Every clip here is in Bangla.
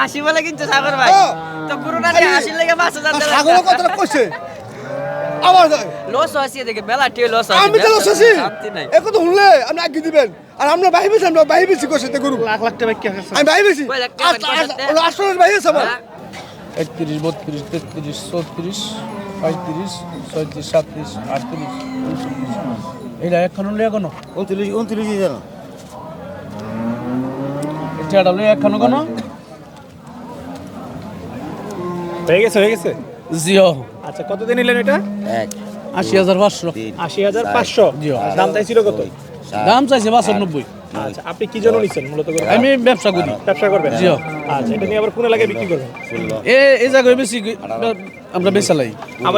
হাসি বলে কিনছে সাগর ভাই। তো গুরুটা নিয়ে হাসির লেগে পাঁচ হাজার আর ছাগলের কইছে। আমার লস হয়েছে দেখে বেলা টিয়ে লস আমি তো শান্তি নাই। এ কথা শুনলে আপনি আগে দিবেন। আর আমরা বাহি বেছি আমরা বাহি বেছি করছে তো গরু। লাখ লাখ টাকা কি আছে আমি বাহি বেছি? আসলে বাহি আছে আমার। হ্যাঁ? একত্রিশ বত্রিশ তেত্রিশ চৌত্রিশ পঁয়ত্রিশ ছয়ত্রিশ সাতত্রিশ আটত্রিশ উনচল্লিশ। এটা একখানো লই এখনও? উনত্রিশ উনত্রিশ জানো এটা লই একখানো কেন? হয়ে গেছে হয়ে গেছে? জিও। আচ্ছা কত দিন নিলেন এটা? এক। আশি হাজার পাঁচশো। আশি হাজার পাঁচশো। দাম চাইছিল কত? দাম চাইছে বাষট্টি। আচ্ছা আপনি কি জন্য নিচ্ছেন মূলত আমি ব্যবসা করি। ব্যবসা করবেন? জি। আচ্ছা এটা নিয়ে আবার কোন এলাকায় বিক্রি করবেন? এ এই জায়গায় বেশি আমরা বেচালাই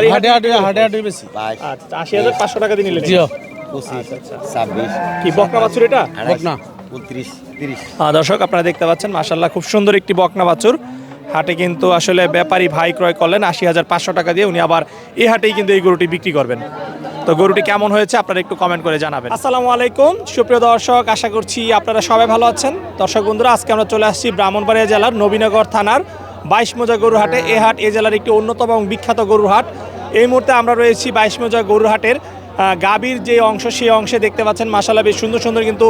এই হাটে হাটে হাটে হাটে বেশি। আচ্ছা আশি হাজার পাঁচশো টাকা দিয়ে নিলেন? জিও। ছাব্বিশ। কি বকনা বাছুর এটা? হোক উনত্রিশ তিরিশ। দর্শক আপনারা দেখতে পাচ্ছেন মাশাল্লাহ খুব সুন্দর একটি বকনা বাছুর। হাটে কিন্তু আসলে ব্যাপারী ভাই ক্রয় করলেন আশি হাজার পাঁচশো টাকা দিয়ে। উনি আবার এই হাটেই কিন্তু এই গরুটি বিক্রি করবেন। তো গরুটি কেমন হয়েছে আপনারা একটু কমেন্ট করে জানাবেন। আসসালামু আলাইকুম। সুপ্রিয় দর্শক, আশা করছি আপনারা সবাই ভালো আছেন। দর্শক বন্ধুরা, আজকে আমরা চলে আসছি ব্রাহ্মণবাড়িয়া জেলার নবীনগর থানার বাইশ মোজা গরুর হাটে। এ হাট এ জেলার একটি অন্যতম এবং বিখ্যাত গরুর হাট। এই মুহূর্তে আমরা রয়েছি বাইশ মোজা গরুর হাটের গাভীর যে অংশ, সেই অংশে দেখতে পাচ্ছেন মাসালা বেশ সুন্দর সুন্দর কিন্তু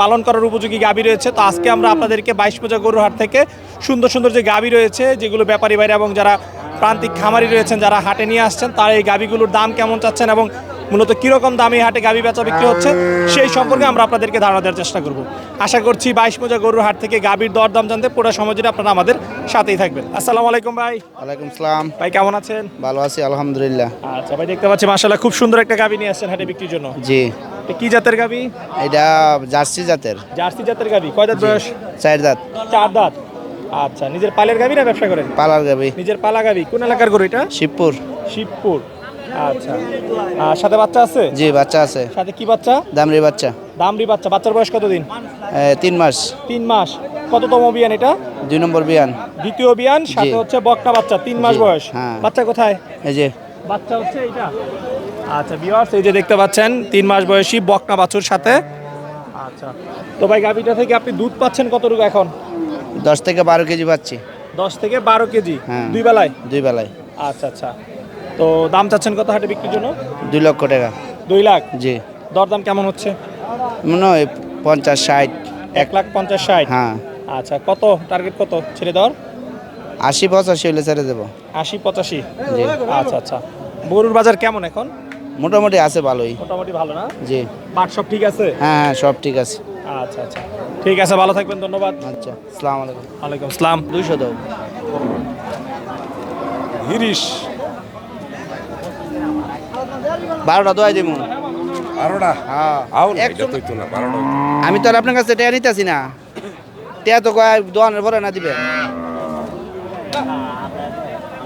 পালন করার উপযোগী গাভী রয়েছে। তো আজকে আমরা আপনাদেরকে বাইশ পূজা গরুর হাট থেকে সুন্দর সুন্দর যে গাভী রয়েছে, যেগুলো ব্যাপারী বাইরে এবং যারা প্রান্তিক খামারি রয়েছেন, যারা হাটে নিয়ে আসছেন, তারা এই গাভীগুলোর দাম কেমন চাচ্ছেন এবং মূলত কীরকম দামে হাটে গাভী বেচা বিক্রি হচ্ছে সেই সম্পর্কে আমরা আপনাদেরকে ধারণা দেওয়ার চেষ্টা করব। আশা করছি বাইশ মোজা গরুর হাট থেকে গাভীর দর দাম জানতে পুরো সময় জুড়ে আপনারা আমাদের সাথেই থাকবেন। আসসালামু আলাইকুম ভাই। ওয়ালাইকুম সালাম। ভাই কেমন আছেন? ভালো আছি আলহামদুলিল্লাহ। আচ্ছা ভাই দেখতে পাচ্ছি মাসাল্লাহ খুব সুন্দর একটা গাভী নিয়ে আসছেন হাটে বিক্রির জন্য। জি। এটা কি জাতের গাভী এটা জার্সি জাতের। জার্সি জাতের গাবি। কয় দাঁত বয়স? চার দাঁত। চার দাঁত। আচ্ছা নিজের পালের গাবি না ব্যবসা করেন? পালার গাবি। নিজের পালা গাবি। কোন এলাকার গরু এটা? শিবপুর। শিবপুর। আচ্ছা। আর সাথে বাচ্চা আছে? জি বাচ্চা আছে। সাথে কি বাচ্চা? দামরি বাচ্চা। দামরি বাচ্চা। বাচ্চার বয়স কতদিন? তিন মাস। তিন মাস। কততম বিয়ান এটা? দুই নম্বর বিয়ান। দ্বিতীয় বিয়ান সাথে হচ্ছে বকনা বাচ্চা তিন মাস বয়স। হ্যাঁ। বাচ্চা কোথায়? এই যে। বাচ্চা হচ্ছে এইটা। আচ্ছা বিয়ার্স এই যে দেখতে পাচ্ছেন তিন মাস বয়সী বকনা বাছুর সাথে। আচ্ছা। তো ভাই গাভীটা থেকে আপনি দুধ পাচ্ছেন কতটুকু এখন? দশ থেকে বারো কেজি পাচ্ছি। দশ থেকে বারো কেজি। হ্যাঁ। দুই বেলায়? দুই বেলায়। আচ্ছা আচ্ছা। তো দাম চাচ্ছেন কত হাটে বিক্রির জন্য? দুই লক্ষ টাকা। দুই লাখ? জি। দরদাম কেমন হচ্ছে? মনে হয় পঞ্চাশ ষাট। এক লাখ পঞ্চাশ ষাট? হ্যাঁ। আচ্ছা কত? টার্গেট কত? ছেড়ে দেওয়ার? আশি পঁচাশি হলে ছেড়ে দেবো। আশি পঁচাশি? জি। আচ্ছা আচ্ছা। গরুর বাজার কেমন এখন? মোটামুটি আছে ভালোই। মোটামুটি ভালো না? জি। বাট সব ঠিক আছে? হ্যাঁ হ্যাঁ সব ঠিক আছে। আচ্ছা আচ্ছা। ঠিক আছে ভালো থাকবেন ধন্যবাদ। আচ্ছা আসসালামু আলাইকুম। ওয়ালাইকুম আসসালাম। দুইশো দাও। হিরিশ। বারোটা দোয়াই দিব হ্যাঁ। আমি তো আর আপনার কাছে টেয়া নিতেছি না। টেয়া তো দোয়ানের পরে না দিবে।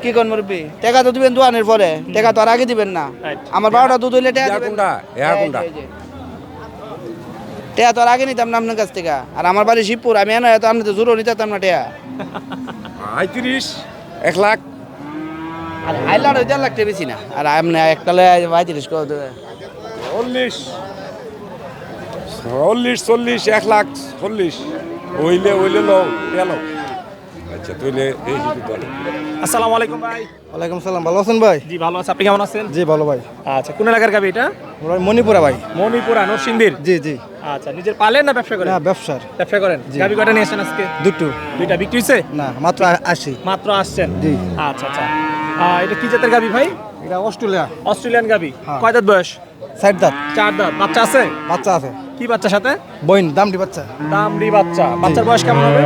কি কোন মুরব্বী? টাকা তো দিবেন দোয়ানের পরে। টাকা তো আর আগে দিবেন না। আমার বারোটা দুধ হইলে টাকা? টেয়া তো আর আগে নিতাম না আপনার কাছ থেকে। আর আমার বাড়ি শিবপুর আমি এনে তো আপনি তো জোরও নিতাম না টেয়া। আইত্রিশ এক লাখ। আর আইলার ওই লাখ বেশি না। আর আপনি পঁয়ত্রিশ চল্লিশ। চল্লিশ চল্লিশ এক লাখ চল্লিশ। ওইলে ওইলে লো গেল আচ্ছা তুইলে এই আসসালামু আলাইকুম ভাই। ওয়ালাইকুম সালাম ভালো আছেন ভাই? জি ভালো আছে। আপনি কেমন আছেন? জি ভালো ভাই। আচ্ছা কোন এলাকার গাবি এটা? মণিপুরা ভাই। মণিপুরা নরসিংদীর? জি জি। আচ্ছা নিজের পালেন না ব্যবসা করেন? না ব্যবসার। ব্যবসা করেন? গাবি কটা নিয়ে আসছেন আজকে? দুটো। দুইটা বিক্রি হয়েছে? না মাত্র আশি। মাত্র আসছেন? জি। আচ্ছা আচ্ছা। এটা কি জাতের গাবি ভাই? এটা অস্ট্রেলিয়া। অস্ট্রেলিয়ান গাবি। হ্যাঁ। কয় দাঁত বয়স? সাইড দাঁত। চার দাঁত। বাচ্চা আছে? বাচ্চা আছে। কি বাচ্চার সাথে? বইন দামটি বাচ্চা। দামড়ি বাচ্চা। বাচ্চার বয়স কেমন হবে?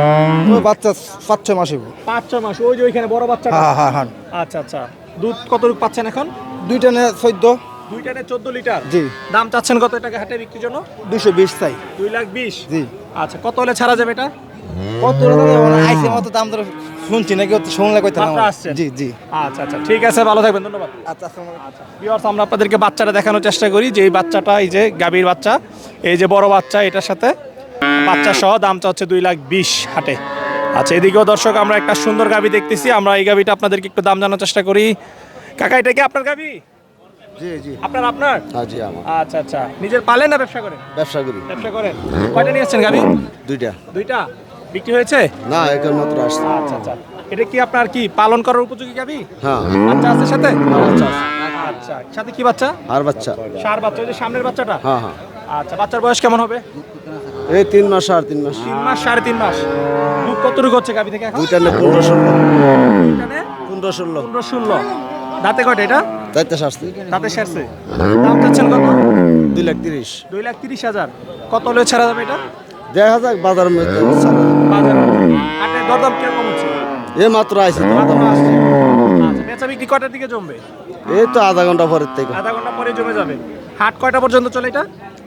বাচ্চা পাঁচ ছয় মাস হইব। পাঁচ ছয় মাস। ওই যে ওইখানে বড় বাচ্চাটা? হ্যাঁ হ্যাঁ হ্যাঁ। আচ্ছা আচ্ছা। দুধ কতটুকু পাচ্ছেন এখন? দুইটা নে চোদ্দ। দুইটানে চোদ্দ লিটার? জি। দাম চাচ্ছেন কত টাকা হাটে বিক্রির জন্য? দুইশো বিশ চাই। দুই লাখ বিশ? জি। আচ্ছা কত হলে ছাড়া যাবে এটা? কত আইসে মতো দাম ধরে শুনছি নাকি অত শুনলে জি জি। আচ্ছা আচ্ছা ঠিক আছে ভালো থাকবেন ধন্যবাদ। আচ্ছা। ভিউয়ার্স আমরা আপনাদেরকে বাচ্চাটা দেখানোর চেষ্টা করি যে এই বাচ্চাটা এই যে গাভীর বাচ্চা এই যে বড় বাচ্চা এটার সাথে বাচ্চা সহ দামটা হচ্ছে দুই লাখ বিশ হাটে। আচ্ছা এদিকেও দর্শক আমরা একটা সুন্দর গাবি দেখতেছি আমরা এই গাভীটা আপনাদেরকে একটু দাম জানার চেষ্টা করি। কাকা এটা কি আপনার গাবি জি জি। আপনার আপনার? হ্যাঁ জি আমার। আচ্ছা আচ্ছা নিজের পালেন না ব্যবসা করেন? ব্যবসা করি। ব্যবসা করেন। কয়টা নিয়ে আসছেন গাভী? দুইটা। দুইটা? বিক্রি হয়েছে? না এখন মাত্র আসছে। আচ্ছা আচ্ছা। এটা কি আপনার কি পালন করার উপযোগী গাবি হ্যাঁ। বাচ্চা আছে সাথে। আচ্ছা সাথে কি বাচ্চা? আর বাচ্চা। সার বাচ্চা ওই যে সামনের বাচ্চাটা? হ্যাঁ হ্যাঁ। আচ্ছা বাচ্চার বয়স কেমন হবে? এই তিন মাস আর তিন মাস। তিন মাস সাড়ে তিন মাস। দুধ কতটুকু হচ্ছে গাবি থেকে এখন? দুইটা নে পনেরো ষোলো। এখানে পনেরো ষোলো। পনেরো ষোলো। দাঁতে কয়টা এটা? চারটে শাস্তি দাঁতে সারছে। দাম চাচ্ছেন কত? দুই লাখ তিরিশ। দুই লাখ তিরিশ হাজার। কত হলে ছাড়া যাবে এটা? দেখা যাক বাজারের মধ্যে বাজার দরদাম কীরকম হচ্ছে? এ মাত্র মাত্র আচ্ছা বেচা বিক্রি দিকে জমবে? এই তো আধা ঘণ্টা পরের থেকে। আধা ঘণ্টা পরে জমে যাবে। হাট কয়টা পর্যন্ত চলে এটা?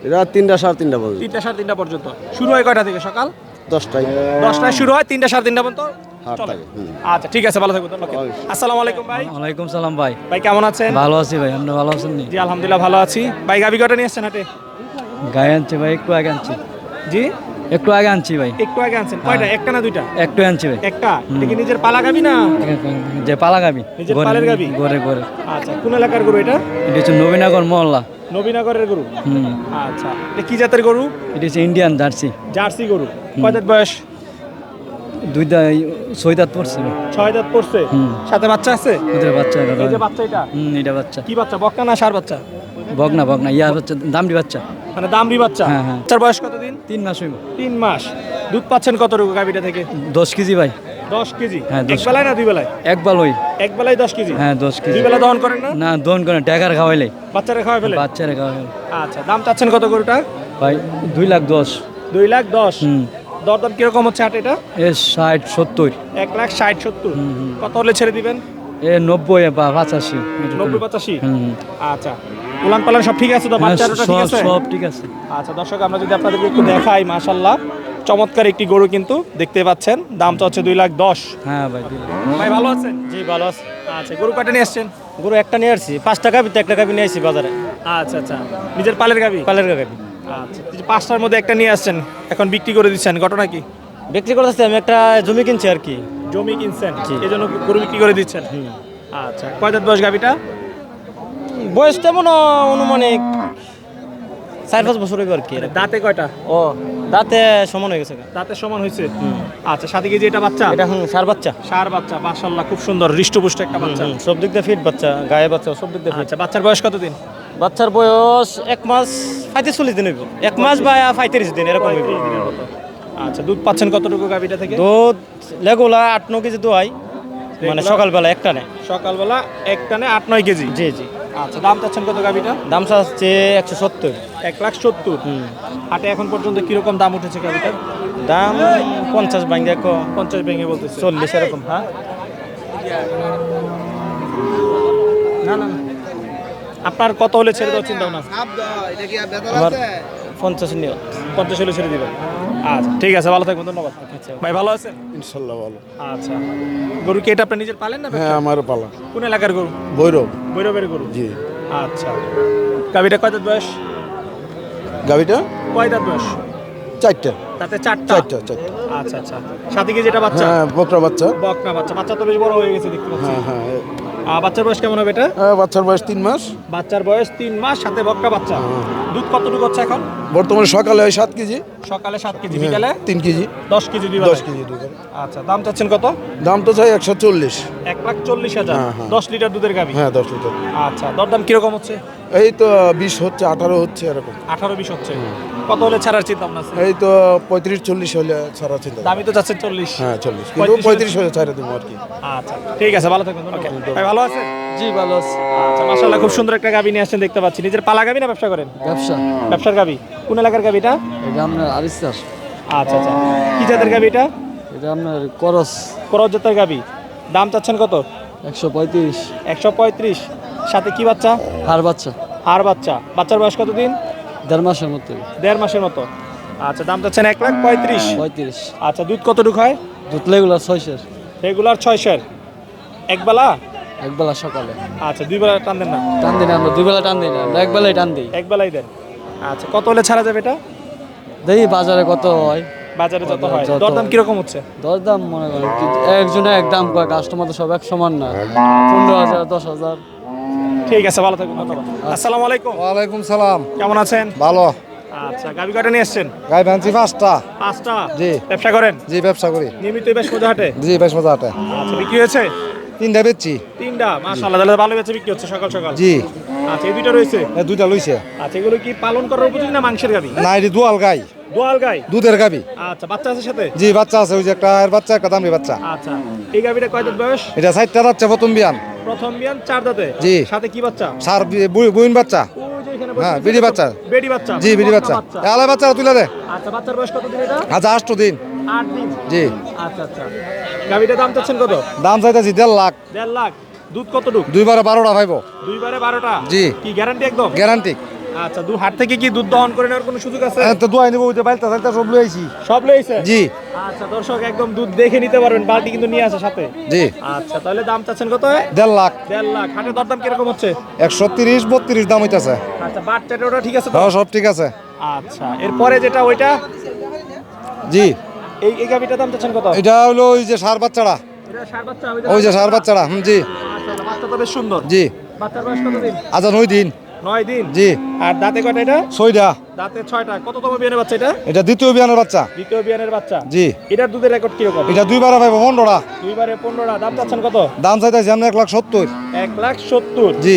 এটা তিনটা সাড়ে তিনটা বাজে তিনটা সাড়ে তিনটা পর্যন্ত। শুরু হয় কয়টা থেকে? সকাল? দশটায়। দশটায় শুরু হয় তিনটা সাড়ে তিনটা পর্যন্ত। আচ্ছা ঠিক আছে ভালো থাকবেন আসসালামু আলাইকুম ভাই। ওয়ালাইকুম সালাম ভাই। ভাই কেমন আছেন? ভালো আছি ভাই আপনি ভালো আছেন জি আলহামদুলিল্লাহ ভালো আছি। ভাই গাবি কটা নিয়ে আসছেন হাটে? গায়ে আনছি ভাই একটু আগে আনছি। জি? একটু আগে আনছি ভাই। একটু আগে আনছেন। কয়টা? একটা না দুইটা? একটু আনছি ভাই। একটা? এটা কি নিজের পালা গাবি না? যে পালা গাবি? নিজের পালের গাবি? গড়ে গড়ে আচ্ছা কোন এলাকার গরু এটা? এটা হচ্ছে নবীনগর মহল্লা। নবীনগরের গরু? হুম। আচ্ছা এটা কি জাতের গরু? এটা হচ্ছে ইন্ডিয়ান জার্সি। জার্সি গরু। কয় দাঁত বয়স? দুইটা ছয় দাঁত পড়ছে ছয় দাঁত পড়ছে। সাথে বাচ্চা আছে? ওদের বাচ্চা এই যে বাচ্চা। এটা? হুম এটা বাচ্চা। কি বাচ্চা? বকনা না সার বাচ্চা? বগনা বগনা ইয়া বাচ্চা দামড়ি বাচ্চা। মানে দামরি বাচ্চা? হ্যাঁ, হ্যাঁ। বাচ্চার বয়স কতদিন তিন মাস হইব। তিন মাস। দুধ পাচ্ছেন কত কতটুকু গাভিটা থেকে? দশ কেজি ভাই। দশ কেজি? হ্যাঁ, এক দশ বেলায় না দুই বেলায়? এক বাল ওই এক বেলায় দশ কেজি? হ্যাঁ দশ কেজি। দুই বেলা দহন করেন না? না দোন করে ট্যাগার খাওয়াইলে। বাচ্চারা খাওয়া ফেলে? বাচ্চারা খাওয়াইলে আচ্ছা দাম চাচ্ছেন কত গরুটা? ভাই দুই লাখ দশ। দুই লাখ দশ? দরদাম কীরকম হচ্ছে হাট এটা? এ ষাট সত্তর। এক লাখ ষাট সত্তর? কত হলে ছেড়ে দিবেন? এ নব্বই বা পঁচাশি। নব্বই পঁচাশি? আচ্ছা। উলান পালান সব ঠিক আছে তো? হ্যাঁ, বাচ্চাটা ঠিক আছে? সব ঠিক আছে। আচ্ছা দর্শক আমরা যদি আপনাদেরকে একটু দেখাই মাশাল্লাহ চমৎকার একটি গরু কিন্তু দেখতে পাচ্ছেন। দামটা হচ্ছে দুই লাখ দশ। হ্যাঁ ভাই ভাই ভালো আছেন? জি ভালো আছে। আচ্ছা গরু নিয়ে আসছেন? গরু একটা নিয়ে আসছি। একটা গাবি নিয়ে আসছি বাজারে। আচ্ছা আচ্ছা। নিজের পালের গাবি পালের গাবি আচ্ছা পাঁচটার মধ্যে একটা নিয়ে আসছেন এখন বিক্রি করে দিচ্ছেন ঘটনা কি? বিক্রি করতেছি আমি একটা জমি কিনছি আর কি। জমি কিনছেন? এই জন্য গরু বিক্রি করে দিচ্ছেন? আচ্ছা কয় দাঁত বয়স গাবিটা বয়স তেমন অনুমানিক চার পাঁচ বছর হইব আর কি দাঁতে কয়টা? ও দাঁতে সমান হয়ে গেছে দাঁতের সমান হয়েছে? আচ্ছা সাথে কেজি এটা বাচ্চা? এটা হুম সার বাচ্চা। সার বাচ্চা মাশাল্লাহ খুব সুন্দর হৃষ্টপুষ্ট একটা বাচ্চা। সব দিক দিয়ে ফিট বাচ্চা গায়ে বাচ্চা সব দিক দিয়ে আচ্ছা বাচ্চার বয়স কতদিন? বাচ্চার বয়স এক মাস পঁয়ত্রিশ চল্লিশ দিন হইব। এক মাস বা পঁয়ত্রিশ দিন এরকম হইব। আচ্ছা দুধ পাচ্ছেন কতটুকু গাবিটা থেকে? দুধ লেগুলা আট ন কেজি দোয়াই মানে সকালবেলা একটা নেই সকালবেলা এক টানে আট নয় কেজি? জি জি। আচ্ছা দাম চাচ্ছেন কত গাভিটা? দাম হচ্ছে একশো সত্তর। এক লাখ সত্তর? হাটে এখন পর্যন্ত কীরকম দাম উঠেছে গাভিটার দাম পঞ্চাশ ভাঙ্গে পঞ্চাশ ব্যাঙ্গে বলতে চল্লিশ এরকম হ্যাঁ? না না না। আপনার কত হলে ছেড়ে দেওয়ার চিন্তা ভাবনা আমার পঞ্চাশ নিয়ে পঞ্চাশ হলে ছেড়ে দিবেন। আচ্ছা ঠিক আছে ভালো থাকবেন ধন্যবাদ। ভাই ভালো আছেন? ইনশাল্লাহ ভালো। আচ্ছা। গরু কি এটা আপনি নিজের পালেন না হ্যাঁ আমার পালা। কোন এলাকার গরু? ভৈরব। বৈরবের গরু? জি। আচ্ছা। গাবিটা কয় দাঁত বয়স? গাড়িটা কয় দাঁত বয়স? চারটা। তাতে চারটা? চারটা চারটা। আচ্ছা আচ্ছা। সাথে কি যেটা বাচ্চা? হ্যাঁ বকরা বাচ্চা। বকনা বাচ্চা। বাচ্চা তো বেশ বড় হয়ে গেছে দেখতে পাচ্ছি। হ্যাঁ হ্যাঁ বাচ্চার বয়স কেমন হবে এটা? হ্যাঁ, বাচ্চার বয়স তিন মাস। বাচ্চার বয়স তিন মাস সাথে বকনা বাচ্চা। দুধ কতটুকু হচ্ছে এখন? বর্তমানে সকালে হয় সাত কেজি। সকালে সাত কেজি বিকালে? তিন কেজি। দশ কেজি দুই দশ কেজি দুধ আচ্ছা দাম চাচ্ছেন কত? দাম তো চাই একশো চল্লিশ। এক লাখ চল্লিশ হাজার। হ্যাঁ, হ্যাঁ। দশ লিটার দুধের গাবি হ্যাঁ দশ লিটার। আচ্ছা দরদাম কীরকম হচ্ছে? এই তো বিশ হচ্ছে আঠারো হচ্ছে এরকম। আঠারো বিশ হচ্ছে। কত হলে ছাড়ার চিন্তা ভাবনা এই তো পঁয়ত্রিশ চল্লিশ হলে ছাড়া চিন্তা দামি তো যাচ্ছে চল্লিশ। হ্যাঁ চল্লিশ। কিন্তু পঁয়ত্রিশ হলে ছাড়া দেবো আর কি। আচ্ছা ঠিক আছে ভালো থাকবেন। ধন্যবাদ। ভালো আছেন? জি ভালো আছে। আচ্ছা মাশাআল্লাহ খুব সুন্দর একটা গাবি নিয়ে আসছেন দেখতে পাচ্ছি। নিজের পালা গাবি না ব্যবসা করেন? ব্যবসা। ব্যবসার গাবি? কোন এলাকার গাবিটা এটা? আপনার আরিস্তার আচ্ছা আচ্ছা। কি জাতের গাবি এটা? এটা আপনার করস। করজ জাতের গাবি। দাম চাচ্ছেন কত? একশো পঁয়ত্রিশ। একশো পঁয়ত্রিশ। সাথে কি বাচ্চা? হার বাচ্চা। আর বাচ্চা। বাচ্চার বয়স কতদিন? দেড় মাসের মতো। দেড় মাসের মতো। আচ্ছা দাম চাচ্ছেন এক লাখ পঁয়ত্রিশ। পঁয়ত্রিশ। আচ্ছা দুধ কতটুকু হয়? দুধ লেগুলা ছয়শের। রেগুলার ছয়শের। একবেলা একবেলা সকালে। আচ্ছা দুই বেলা টান দেন না? টান দিই না আমরা দুই বেলা টান দিই না আমরা এক বেলায় টান দিই। এক বেলাই দেন। আচ্ছা কত হলে ছাড়া যাবে এটা? দেখি বাজারে কত হয়? বাজারে যত হয়। যত- দরদাম কীরকম হচ্ছে? দরদাম মনে করেন কি একজনে এক দাম কয় কাস্টমার তো সব এক সমান না। পনেরো হাজার দশ হাজার। ঠিক আছে ভালো থাকবেন ধন্যবাদ। আসসালামু আলাইকুম। ওয়ালাইকুম সালাম। কেমন আছেন? ভালো। আচ্ছা গাবি কয়টা নিয়ে এসছেন? গাই ভাঙছি পাঁচটা। পাঁচটা? জি। ব্যবসা করেন? জি ব্যবসা করি। নিয়মিত বেশ মজা হাটে? জি বেশ মজা আটে আচ্ছা বিক্রি হয়েছে? তিনটা বেচছি। তিনটা? মাশাআল্লাহ তাহলে ভালো বেচে বিক্রি হচ্ছে সকাল সকাল। জি। আচ্ছা এই দুইটা রয়েছে? এ দুইটা লইছে। আচ্ছা এগুলো কি পালন করার উপযোগী না মাংসের গাবি? না এটি দুয়াল গাই। দোয়াল গাই? দুধের গাবি। আচ্ছা বাচ্চা আছে সাথে? জি বাচ্চা আছে ওই যে একটা এর বাচ্চা একটা দামি বাচ্চা। আচ্ছা এই গাবিটা কয় দাঁত বয়স? এটা সাইডটা যাচ্ছে প্রথম বিয়ান। প্রথম বিয়ান চার দাঁতে? জি। সাথে কি বাচ্চা? সার বুইন বাচ্চা। হ্যাঁ, বেডি বাচ্চা। বেডি বাচ্চা। জি বিড়ি বাচ্চা। আলাই বাচ্চা তুলে দে। আচ্ছা বাচ্চার বয়স কত দিন এটা? আচ্ছা আষ্ট দিন। আট দিন। জি। আচ্ছা আচ্ছা। দাম চাচ্ছেন কত? দাম চাইতেছি দেড় লাখ। দেড় লাখ। দুধ কতটুক? দুইবারে বারোটা ভাইব দুইবারে বারোটা? জি। কি গ্যারান্টি একদম? গ্যারান্টি আচ্ছা দু হাট থেকে কি দুধ দহন করে নেওয়ার কোনো সুযোগ আছে? তো দুয়াই নিবো ওই যে বাইলটা সাইলটা সব লইছি সব লইছে জি। আচ্ছা দর্শক একদম দুধ দেখে নিতে পারবেন বালতি কিন্তু নিয়ে আসে সাথে। জি। আচ্ছা তাহলে দাম চাচ্ছেন কত? দেড় লাখ। দেড় লাখ। হাটের দরদাম কীরকম হচ্ছে? একশো তিরিশ বত্রিশ দাম হইতেছে। আচ্ছা ওটা ঠিক আছে হ্যাঁ সব ঠিক আছে। আচ্ছা এরপরে যেটা ওইটা? জি। এই এই গাবিটার দাম চাচ্ছেন কত? এটা হলো ওই যে সার বাচ্চারা। বাচ্চা ওই যে সার বাচ্চারা হুম জি। আচ্ছা বাচ্চা বেশ সুন্দর। জি। বাচ্চার বয়স কত দিন আচ্ছা নয় দিন। নয় দিন? জি। আর দাঁতে কয়টা এটা? ছয়টা। দাঁতে ছয়টা। কততম বিয়ানের বাচ্চা এটা? এটা দ্বিতীয় বিয়ানের বাচ্চা। দ্বিতীয় বিয়ানের বাচ্চা। জি। এটার দুধের রেকর্ড কীরকম? এটা দুইবার পাইব পনেরোটা। দুইবারে পনেরোটা। দাম চাচ্ছেন কত? দাম চাইতেছি আমরা এক লাখ সত্তর। এক লাখ সত্তর। জি।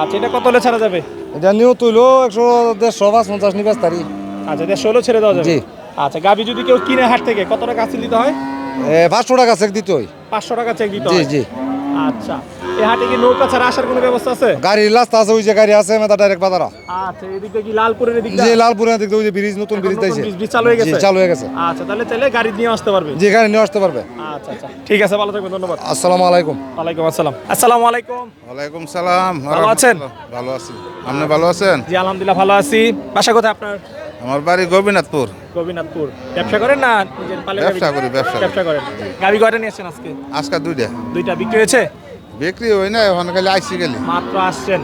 আচ্ছা এটা কত হলে ছাড়া যাবে? এটা নিয়েও তুইলো একশো দেড়শো পাঁচ পঞ্চাশ নিবাস তারি আচ্ছা এটা ষোলো ছেড়ে দেওয়া যাবে। জি। আচ্ছা গাবি যদি কেউ কিনে হাট থেকে কত টাকা আসিল দিতে হয়? এ পাঁচশো টাকা চেক দিতে হয়। পাঁচশো টাকা চেক দিতে জি হয়? জি। আচ্ছা এই হাটে কি নৌকা ছাড়া আসার কোনো ব্যবস্থা আছে? গাড়ির রাস্তা আছে ওই যে গাড়ি আছে মেতা ডাইরেক্ট বাজারা। আচ্ছা এদিকে কি লালপুরের এদিক যে লালপুরের দিক ওই যে ব্রিজ নতুন ব্রিজ দিয়েছে। ব্রিজ চালু হয়ে জি গেছে? চালু হয়ে গেছে। আচ্ছা তাহলে চাইলে গাড়ি নিয়ে আসতে পারবে। যে গাড়ি নিয়ে আসতে পারবে। আচ্ছা আচ্ছা। ঠিক আছে ভালো থাকবেন ধন্যবাদ। আসসালামু আলাইকুম। ওয়ালাইকুম আসসালাম। আসসালামু আলাইকুম। ওয়ালাইকুম সালাম। ভালো আছেন? ভালো আছি। আপনি ভালো আছেন? জি আলহামদুলিল্লাহ ভালো আছি। বাসা কোথায় আপনার? আমার বাড়ি গোবিনাথপুর গোবিনাথপুর ব্যবসা করেন না নিজের পালে ব্যবসা করি, ব্যবসা করি। ব্যবসা করেন। গাড়ি কয়টা নিয়েছেন আজকে? আজকে দুইটা। দুইটা বিক্রি হয়েছে? বিক্রি হয় না এখন খালি আইসি গেলি। মাত্র আসছেন।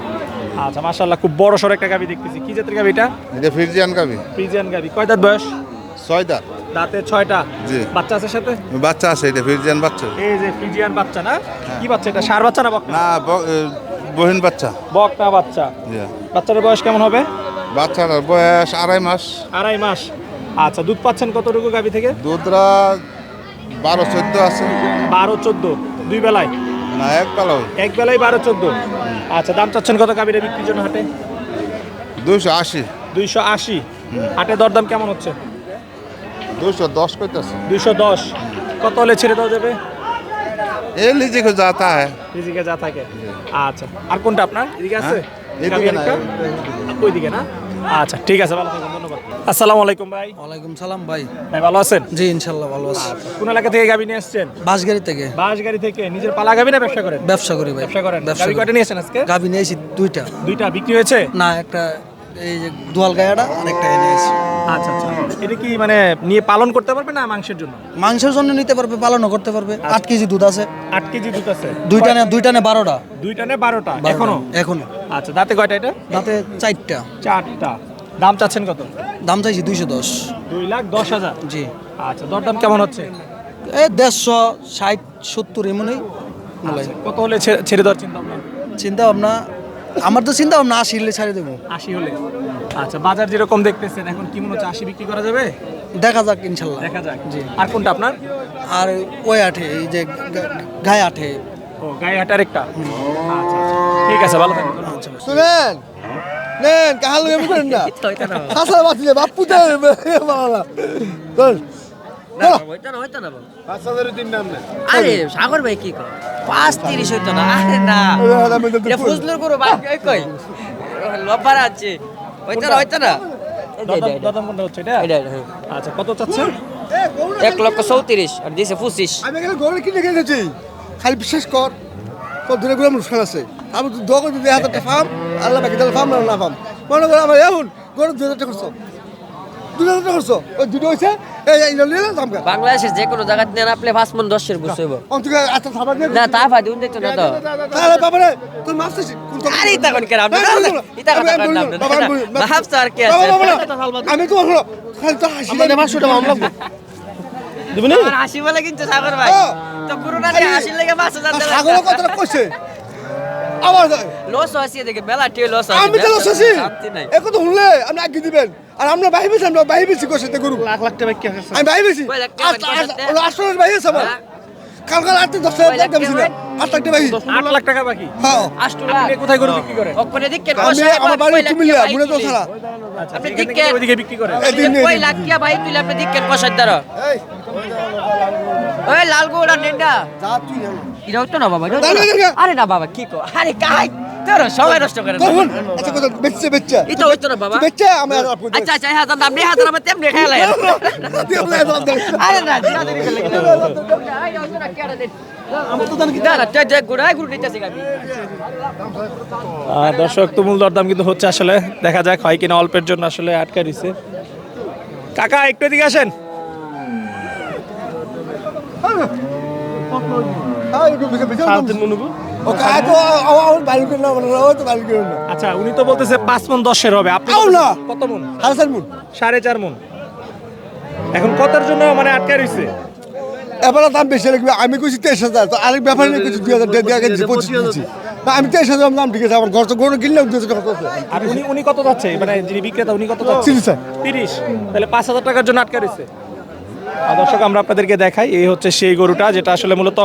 আচ্ছা মাশাআল্লাহ খুব বড় সড় একটা গাবি দেখতেছি। কি জাতের গাবিটা এটা? এটা ফিরজিয়ান গাবি ফ্রিজিয়ান গাবি কয় দাঁত বয়স? ছয় দাঁত। দাঁতে ছয়টা। জি। বাচ্চা আছে সাথে? বাচ্চা আছে এটা ফিরজিয়ান বাচ্চা। এই যে ফ্রিজিয়ান বাচ্চা না? কি বাচ্চা এটা? সার বাচ্চা না বক না ব- এ, বহিন বাচ্চা। বক না বাচ্চা। জি। বাচ্চার বয়স কেমন হবে? বাচ্চাটার বয়স আড়াই মাস। আড়াই মাস। আচ্ছা দুধ পাচ্ছেন কতটুকু গাবি থেকে? দুধরা বারো চোদ্দ আছে। বারো চোদ্দ দুই বেলায়? না এক বেলা হয় এক বেলায় বারো চোদ্দ। আচ্ছা দাম চাচ্ছেন কত গাবিটা বিক্রির জন্য হাটে? দুইশো আশি। দুইশো আশি। হাটে দরদাম কেমন হচ্ছে? দুইশো দশ কইতেছে। দুইশো দশ। কত হলে ছেড়ে দেওয়া যাবে? এ লিজি কো যাতা হ্যাঁ। এদিকে যা থাকে। আচ্ছা আর কোনটা আপনার? এদিকে আছে? ওইদিকে না? আচ্ছা ঠিক আছে ভালো ধন্যবাদ। আসসালামু আলাইকুম ভাই। ওয়ালাইকুম সালাম ভাই। ভাই ভালো আছেন? জি ইনশাল্লাহ ভালো আছি। কোন এলাকা থেকে গাবি নিয়ে আসছেন বাসগাড়ি থেকে। বাঁশগাড়ি থেকে। নিজের পালা গাবি না ব্যবসা করেন? ব্যবসা করি ভাই। ব্যবসা করেন। ব্যবসা গাবি কয়টা নিয়েছেন আজকে? গাভি নিয়েছি দুইটা। দুইটা বিক্রি হয়েছে? না একটা এই যে দোয়াল গায়াটা একটা এনেছি আচ্ছা আচ্ছা। এটা কি মানে নিয়ে পালন করতে পারবে না মাংসের জন্য? মাংসের জন্য নিতে পারবে পালনও করতে পারবে। আট কেজি দুধ আছে। আট কেজি দুধ আছে। দুইটা নে দুইটা নে বারোটা। দুইটা নে বারোটা। এখনও? এখনও। আচ্ছা দাঁতে কয়টা এটা? তাতে চারটা। চারটা। দাম চাচ্ছেন কত? দাম চাইছি দুইশো দশ। দুই লাখ দশ হাজার? জি। আচ্ছা দরদাম কেমন হচ্ছে? এই দেড়শো ষাট সত্তর এমনই। কত হলে ছেড়ে দেওয়ার চিন্তা ভাবনা? চিন্তা ভাবনা আমার তো চিন্তা ভাবনা আশি হলে ছাড়ে দেবো। আশি হলে। আচ্ছা বাজার যেরকম দেখতেছেন এখন কি মনে হচ্ছে আশি বিক্রি করা যাবে? দেখা যাক ইনশাল্লাহ। দেখা যাক। জি। আর কোনটা আপনার? আর ওই আঠে এই যে গায়ে আঠে। ও গায়ে হাটার একটা আচ্ছা আচ্ছা। ঠিক আছে ভালো। শুনেন? নেন কাহালু এমন করেন না? হাসা বাঁচলে বাপ্পু দেন বাংলা হইতো না। হইতো না বাবু। আরে সাগর ভাই কি পাঁচ তিরিশ হইতো না। আরে ফুজলুর কই লব্বার আছে। হইতো হইতো। আচ্ছা কত চাচ্ছেন এক লক্ষ চৌত্রিশ আর পঁচিশ। আমি গরু কিনে খালি বিশ্বাস কর তোর দূরে গুলো অনুষ্ঠান আছে আমি দোকান যদি হাতে একটা ফার্ম আল্লাহ বাকি তাহলে ফার্ম না ফার্ম মনে করো আমার এখন গরু দু হাজার টাকা খরচ দু হাজার টাকা খরচ ওই দুটো হয়েছে বাংলাদেশের যে কোনো জায়গায় নেন আপনি পাঁচ মন দশের দিয়ে না তা ফাদি উন দেখতো না তো তাহলে বাবারে তুই মাছ আরে ইতা কোন কেন আপনি ইতা কথা কোন আপনি মাহাব স্যার কে আছে আমি তো হলো খালি তো হাসি আমাদের পাঁচশো টাকা মামলা দিবেন হাসি বলে কিন্তু সাগর ভাই তো পুরোটা হাসির লেগে পাঁচ হাজার দিলেন। সাগর কথাটা কইছে আবার লস আছে দেখে মেলা টিয়ে লস আছে আমি তো লস আছি শান্তি এখন তো শুনলে আপনি আগে দিবেন। আর আমরা বাহি বেছি আমরা বাহি বেছি করছে গরু লাখ লাখ টাকা কি আমি বাহি লাখ বাহি আটশো বাহি আছে আমার। হ্যাঁ? কাল কাল আট দশ টাকা লাখ দাম ছিল আট লাখ টাকা বাহি আট লাখ টাকা বাকি? হ্যাঁ। আষ্টুলা আপনি কোথায় গরু বিক্রি করেন? ওপরে দিকে আমি আমার বাড়ি কুমিল্লা মুনে তো ছাড়া আপনি দিকে ওইদিকে বিক্রি করেন এই কয় লাখ কিয়া ভাই তুই আপনি দিকে কষাই দাঁড় ওই লাল গোড়া নেন্ডা যা তুই এটা হতো না বাবা। আরে না বাবা কি কো আরে কাই তোর সময় নষ্ট করে আচ্ছা কথা বেচছে বেচছে এটা হতো না বাবা বেচছে আমি আর আপনি আচ্ছা আচ্ছা হাজার দাম নেই হাজার আমার তেমনি খেলা আরে না দিনা দেরি করলে কি আরে হতো না কেডা দে দর্শক তুমুল দরদাম কিন্তু হচ্ছে আসলে দেখা যাক হয় কিনা অল্পের জন্য আসলে আটকা দিছে কাকা একটু এদিকে আসেন করে না আচ্ছা উনি তো বলতেছে পাঁচ মন দশের হবে। আপনি কত মন? সাড়ে চার মুন। সাড়ে চার মন। এখন কতার জন্য মানে আটকা রয়েছে এবার দাম বেশি লাগবে। আমি কইছি তেইশ হাজার। তো আরেক ব্যাপারে নিয়ে কইছি দুই হাজার দেড় পঁচিশ আমি তেইশ হাজার দাম ঠিক আছে আমার ঘর তো গরু কিনলেও দুই হাজার টাকা খরচ আছে। আর উনি উনি কত যাচ্ছে? মানে যিনি বিক্রেতা উনি কত যাচ্ছে? তিরিশ তিরিশ। তাহলে পাঁচ হাজার টাকার জন্য আটকা রয়েছে দর্শক আমরা আপনাদেরকে দেখাই। এই হচ্ছে সেই গরুটা যেটা আসলে মূলত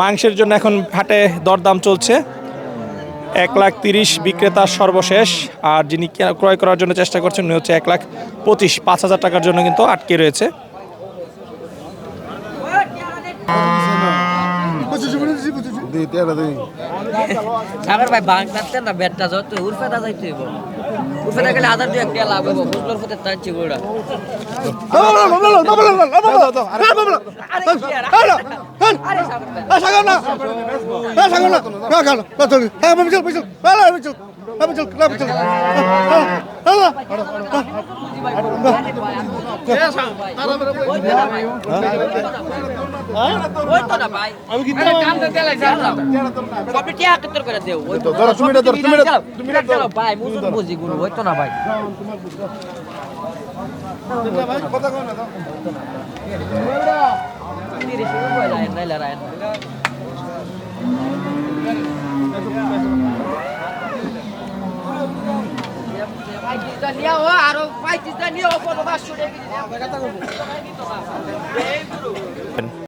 মাংসের জন্য এখন হাটে দরদাম চলছে। এক লাখ তিরিশ বিক্রেতা সর্বশেষ। আর যিনি ক্রয় করার জন্য চেষ্টা করছেন উনি হচ্ছে এক লাখ পঁচিশ পাঁচ হাজার টাকার জন্য কিন্তু আটকে রয়েছে। ভাই বাং পাচ্ছেন না বেটটা যত যাইতে হইব উর্ফে গেলে হাজার দিয়ে একটা লাভ হইব বুঝলোর ফতে টানছি গোড়া আরে কি আর? সাগর ভাই। তো না ভাই আমি কি দিতে লাগছি সবটি টিয়া কত করে দেও ওই তো ধরো তুমি ধরো তুমি তুমি ধরো ভাই মুজুন বুঝি গুরু ওই তো না